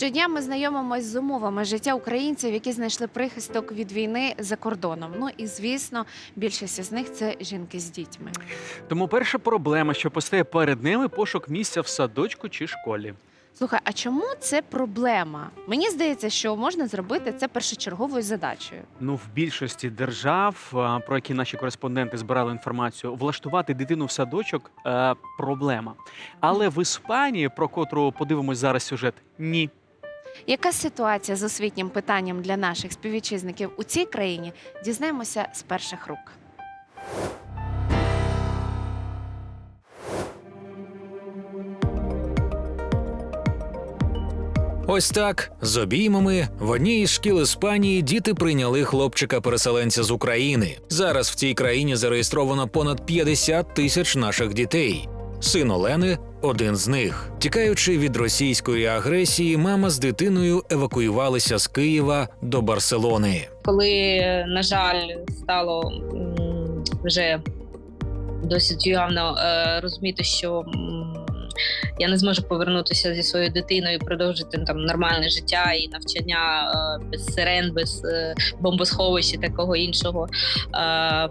Щодня ми знайомимось з умовами життя українців, які знайшли прихисток від війни за кордоном. Ну і звісно, більшість із них це жінки з дітьми. Тому перша проблема, що постає перед ними, пошук місця в садочку чи школі. Слухай, а чому це проблема? Мені здається, що можна зробити це першочерговою задачею. Ну, в більшості держав, а, про які наші кореспонденти збирали інформацію, влаштувати дитину в садочок е, проблема. Але в Іспанії, про котру подивимось зараз сюжет, ні. Яка ситуація з освітнім питанням для наших співвітчизників у цій країні? Дізнаємося з перших рук. Ось так з обіймами в одній із шкіл Іспанії діти прийняли хлопчика-переселенця з України. Зараз в цій країні зареєстровано понад 50 тисяч наших дітей. Син Олени один з них. Тікаючи від російської агресії, мама з дитиною евакуювалися з Києва до Барселони. коли, на жаль, стало вже досить явно е, розуміти, що я не зможу повернутися зі своєю дитиною продовжити там нормальне життя і навчання е, без сирен, без е, бомбосховищ і такого іншого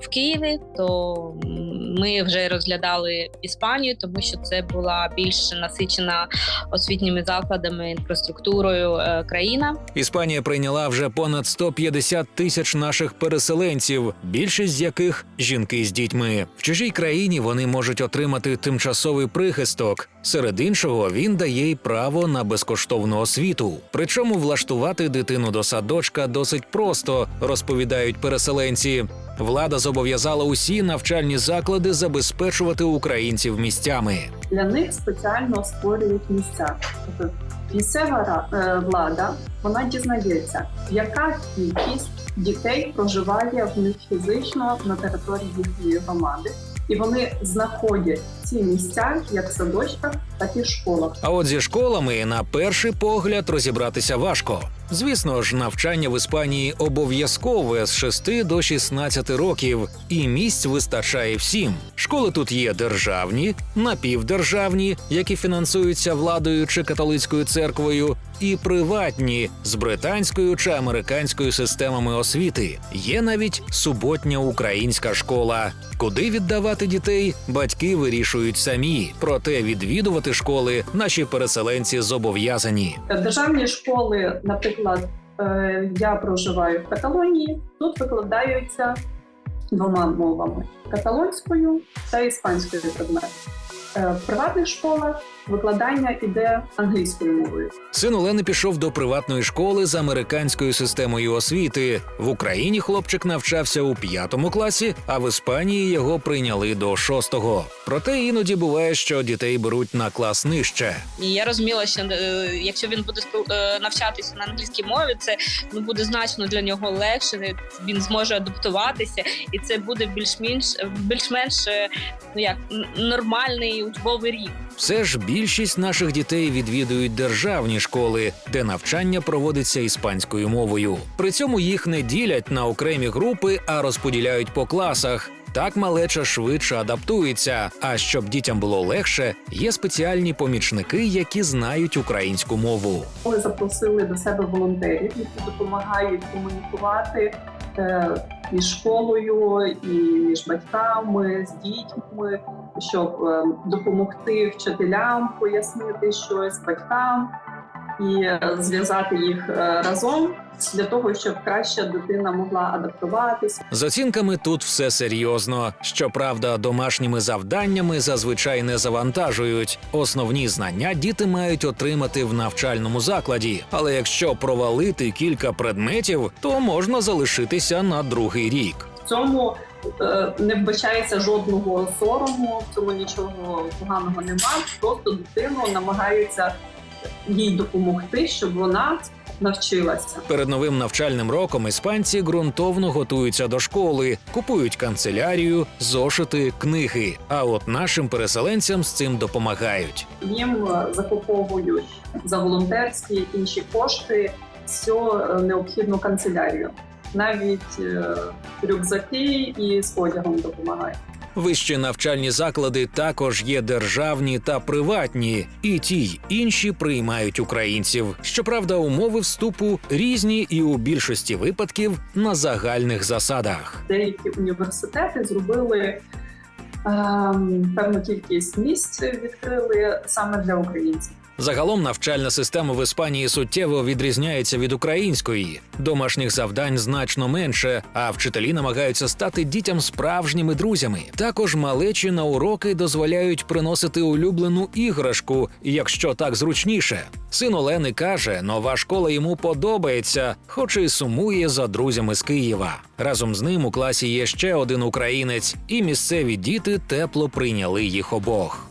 в Києві, то ми вже розглядали Іспанію, тому що це була більш насичена освітніми закладами, інфраструктурою е, країна. Іспанія прийняла вже понад 150 тисяч наших переселенців, більшість з яких жінки з дітьми. В чужій країні вони можуть отримати тимчасовий прихисток. Серед іншого, він дає й право на безкоштовну освіту. Причому влаштувати дитину до садочка досить просто, розповідають переселенці. Влада зобов'язала усі навчальні заклади забезпечувати українців місцями. для них спеціально створюють місця. Тобто місцева е, влада вона дізнається, яка кількість дітей проживає в них фізично на території їхньої громади, і вони знаходять ці місця як в садочках, так і в школах. А от зі школами на перший погляд розібратися важко. Звісно ж, навчання в Іспанії обов'язкове з 6 до 16 років, і місць вистачає всім. Школи тут є державні, напівдержавні, які фінансуються владою чи католицькою церквою, і приватні з британською чи американською системами освіти. Є навіть суботня українська школа. Куди віддавати дітей, батьки вирішують самі. Проте відвідувати школи наші переселенці зобов'язані. Державні школи, наприклад, е, я проживаю в Каталонії, тут викладаються двома мовами: каталонською та іспанською предмети. Е, В приватних школах викладання іде англійською мовою. Син Олени пішов до приватної школи з американською системою освіти. В Україні хлопчик навчався у п'ятому класі, а в Іспанії його прийняли до шостого. Проте іноді буває, що дітей беруть на клас нижче. І я розуміла, що е, якщо він буде е, навчатися на англійській мові, це ну буде значно для нього легше. Він зможе адаптуватися, і це буде більш-менш більш-менш е, ну як нормальний учбовий рік. Все ж більшість наших дітей відвідують державні школи, де навчання проводиться іспанською мовою. При цьому їх не ділять на окремі групи, а розподіляють по класах. Так малеча швидше адаптується. А щоб дітям було легше, є спеціальні помічники, які знають українську мову. Ми запросили до себе волонтерів, які допомагають комунікувати е, між школою і між батьками з дітьми, щоб е, допомогти вчителям пояснити щось батькам і е, зв'язати їх е, разом для того, щоб краще дитина могла адаптуватися. З оцінками тут все серйозно. Щоправда, домашніми завданнями зазвичай не завантажують. Основні знання діти мають отримати в навчальному закладі. Але якщо провалити кілька предметів, то можна залишитися на другий рік. В цьому не вбачається жодного сорому, в цьому нічого поганого нема. Просто дитину намагаються їй допомогти, щоб вона навчилася. Перед новим навчальним роком іспанці ґрунтовно готуються до школи, купують канцелярію, зошити, книги. А от нашим переселенцям з цим допомагають. Їм е, закуповують за волонтерські інші кошти всю е, необхідну канцелярію. Навіть е, рюкзаки і з одягом допомагають. Вищі навчальні заклади також є державні та приватні, і ті й інші приймають українців. Щоправда, умови вступу різні і у більшості випадків на загальних засадах. Деякі університети зробили ем, певну кількість місць, відкрили саме для українців. Загалом навчальна система в Іспанії суттєво відрізняється від української. Домашніх завдань значно менше, а вчителі намагаються стати дітям справжніми друзями. Також малечі на уроки дозволяють приносити улюблену іграшку, якщо так зручніше. Син Олени каже, нова школа йому подобається, хоч і сумує за друзями з Києва. Разом з ним у класі є ще один українець, і місцеві діти тепло прийняли їх обох.